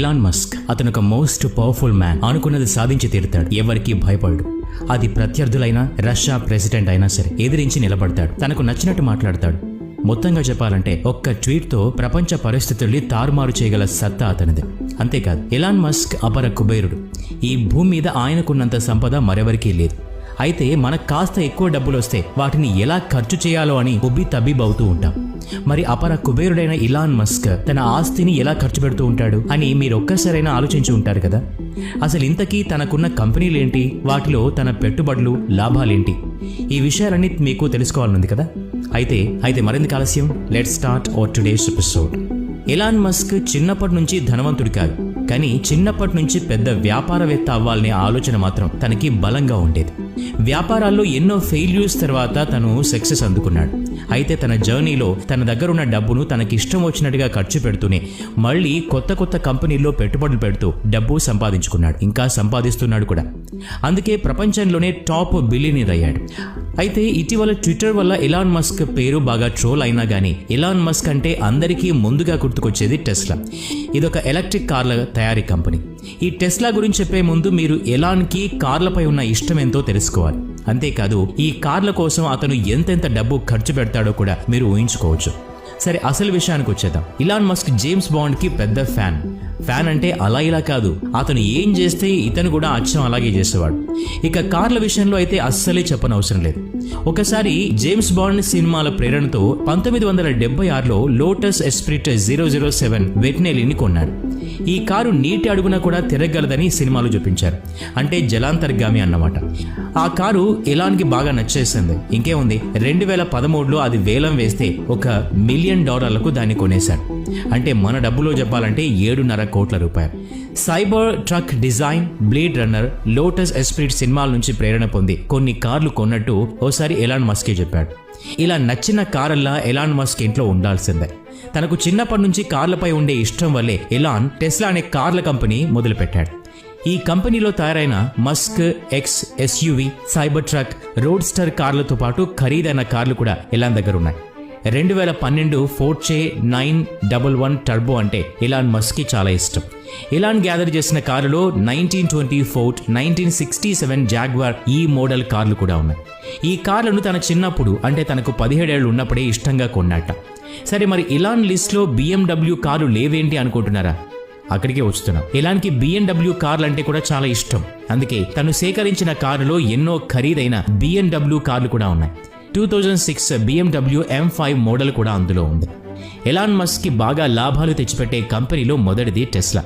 Elon Musk అతను ఒక most powerful man అనుకున్నది సాధించి తీరుతాడు. ఎవరికి భయపడు అది ప్రత్యర్థులైనా రష్యా ప్రెసిడెంట్ అయినా సరే ఎదిరించి నిలబడతాడు. తనకు నచ్చినట్టు మాట్లాడతాడు. మొత్తంగా చెప్పాలంటే ఒక్క ట్వీట్తో ప్రపంచ పరిస్థితుల్ని తారుమారు చేయగల సత్తా అతనిది. అంతేకాదు ఇలాన్ మస్క్ అపర కుబేరుడు. ఈ భూమి మీద ఆయనకున్నంత సంపద మరెవరికీ లేదు. అయితే మనకు కాస్త ఎక్కువ డబ్బులు వస్తే వాటిని ఎలా ఖర్చు చేయాలో అని ఉబ్బి తబ్బిబవుతూ ఉంటాం. మరి అపర కుబేరుడైన ఇలాన్ మస్క్ తన ఆస్తిని ఎలా ఖర్చు పెడుతూ ఉంటాడు అని మీరు ఒక్కసారైనా ఆలోచించి ఉంటారు కదా? అసలు ఇంతకీ తనకున్న కంపెనీలేంటి? వాటిలో తన పెట్టుబడులు లాభాలేంటి? ఈ విషయాలన్నీ మీకు తెలుసుకోవాలనుంది కదా? అయితే అయితే మరింత ఆలస్యం? Let start our today's episode. Elon Musk చిన్నప్పటి నుంచి ధనవంతుడు కాదు. కానీ చిన్నప్పటి నుంచి పెద్ద వ్యాపారవేత్త అవ్వాలనే ఆలోచన మాత్రం తనకి బలంగా ఉండేది. వ్యాపారాల్లో ఎన్నో ఫెయిల్యూర్స్ తర్వాత తను సక్సెస్ అందుకున్నాడు. అయితే తన జర్నీలో తన దగ్గర ఉన్న డబ్బును తనకి ఇష్టం వచ్చినట్టుగా ఖర్చు పెడుతూనే మళ్ళీ కొత్త కొత్త కంపెనీల్లో పెట్టుబడులు పెడుతూ డబ్బు సంపాదించుకున్నాడు. ఇంకా సంపాదిస్తున్నాడు కూడా. అందుకే ప్రపంచంలోనే టాప్ బిలియనీర్ అయ్యాడు. అయితే ఇటీవల ట్విట్టర్ వల్ల ఎలాన్ మస్క్ పేరు బాగా ట్రోల్ అయినా కానీ ఎలాన్ మస్క్ అంటే అందరికీ ముందుగా గుర్తుకొచ్చేది టెస్లా. ఇదొక ఎలక్ట్రిక్ కార్ల తయారీ కంపెనీ. ఈ టెస్లా గురించి చెప్పే ముందు మీరు ఎలాన్కి కార్లపై ఉన్న ఇష్టం ఎంతో తెలుసుకోవాలి. అంతేకాదు ఈ కార్ల కోసం అతను ఎంతెంత డబ్బు ఖర్చు పెడతాడో కూడా మీరు ఊహించుకోవచ్చు. సరే అసలు విషయానికి వచ్చేద్దాం ఇలాన్ మస్క్ జేమ్స్ బాండ్కి పెద్ద ఫ్యాన్. ఫ్యాన్ అంటే అలా ఇలా కాదు. అతను ఏం చేస్తే ఇతను కూడా అచ్చం అలాగే చేసేవాడు. ఇక కార్ల విషయంలో అయితే అస్సలే చెప్పనవసరం లేదు. ఒకసారి జేమ్స్ బాండ్ సినిమాల ప్రేరణతో పంతొమ్మిది వందల డెబ్బై ఆరులో Lotus Esprit zero zero seven వెట్నెలిని కొన్నాడు. ఈ కారు నీటి అడుగున కూడా తిరగలదని సినిమాలు చూపించారు. అంటే జలాంతర్గామి అన్నమాట. ఆ కారు ఇలాన్కి బాగా నచ్చేసింది. ఇంకేముంది? రెండు వేల పదమూడులో అది వేలం వేస్తే ఒక మిలియన్ డాలర్లకు దాన్ని కొనేశాడు అంటే మన డబ్బులో చెప్పాలంటే ఏడున్నర కోట్ల రూపాయలు. Cyber truck design blade runner Lotus Esprit సినిమాల నుంచి ప్రేరణ పొంది కొన్ని కార్లు కొన్నట్టు ఓసారి ఎలాన్ మస్కే చెప్పాడు. ఇలా నచ్చిన కారల్లా ఎలాన్ మస్క్ ఇంట్లో ఉండాల్సిందే. తనకు చిన్నప్పటి నుంచి కార్లపై ఉండే ఇష్టం వల్లే ఎలాన్ టెస్లా అనే కార్ల కంపెనీ మొదలుపెట్టాడు. ఈ కంపెనీలో తయారైన Musk X SUV cyber truck roadster కార్లతో పాటు ఖరీదైన కార్లు కూడా ఎలాన్ దగ్గర ఉన్నాయి. రెండు వేల పన్నెండు Porsche nine double one turbo అంటే ఇలాన్ మస్క్కి చాలా ఇష్టం. ఇలాన్ గ్యాదర్ చేసిన కారులో nineteen twenty fort nineteen sixty seven Jaguar ఈ మోడల్ కార్లు కూడా ఉన్నాయి. ఈ కార్లను తన చిన్నప్పుడు అంటే తనకు పదిహేడేళ్ళు ఉన్నప్పుడే ఇష్టంగా కొన్నట్ట సరే మరి ఇలాన్ లిస్ట్లో బిఎండబ్ల్యూ కారు లేవేంటి అనుకుంటున్నారా? అక్కడికే వస్తున్నాం. ఇలాంటి బిఎన్డబ్ల్యూ కార్లు అంటే కూడా చాలా ఇష్టం. అందుకే తను సేకరించిన కారులో ఎన్నో ఖరీదైన బిఎన్డబ్ల్యూ కార్లు కూడా ఉన్నాయి. Two thousand six BMW M five model కూడా అందులో ఉంది. ఎలాన్ మస్క్కి బాగా లాభాలు తెచ్చిపెట్టే కంపెనీలో మొదటిది టెస్లా.